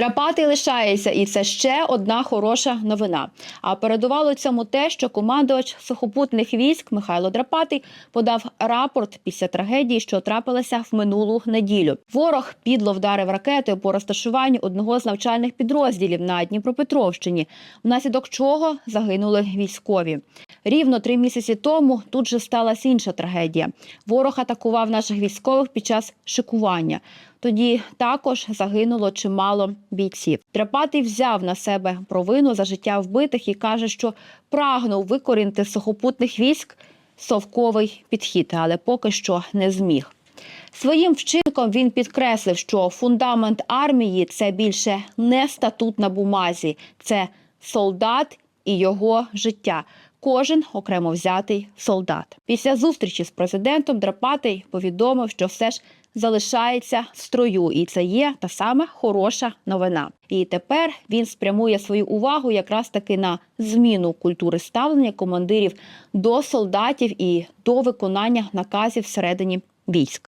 Драпатий лишається, і це ще одна хороша новина. А передувало цьому те, що командувач сухопутних військ Михайло Драпатий подав рапорт після трагедії, що трапилася в минулу неділю. Ворог підло вдарив ракетою по розташуванню одного з навчальних підрозділів на Дніпропетровщині, внаслідок чого загинули військові. Рівно три місяці тому тут же сталася інша трагедія. Ворог атакував наших військових під час шикування. Тоді також загинуло чимало бійців. Драпатий взяв на себе провину за життя вбитих і каже, що прагнув викорінити сухопутних військ совковий підхід, але поки що не зміг. Своїм вчинком він підкреслив, що фундамент армії це більше не статут на бумазі, це солдат і його життя. Кожен окремо взятий солдат. Після зустрічі з президентом Драпатий повідомив, що все ж залишається в строю, і це є та сама хороша новина. І тепер він спрямує свою увагу якраз таки на зміну культури ставлення командирів до солдатів і до виконання наказів всередині військ.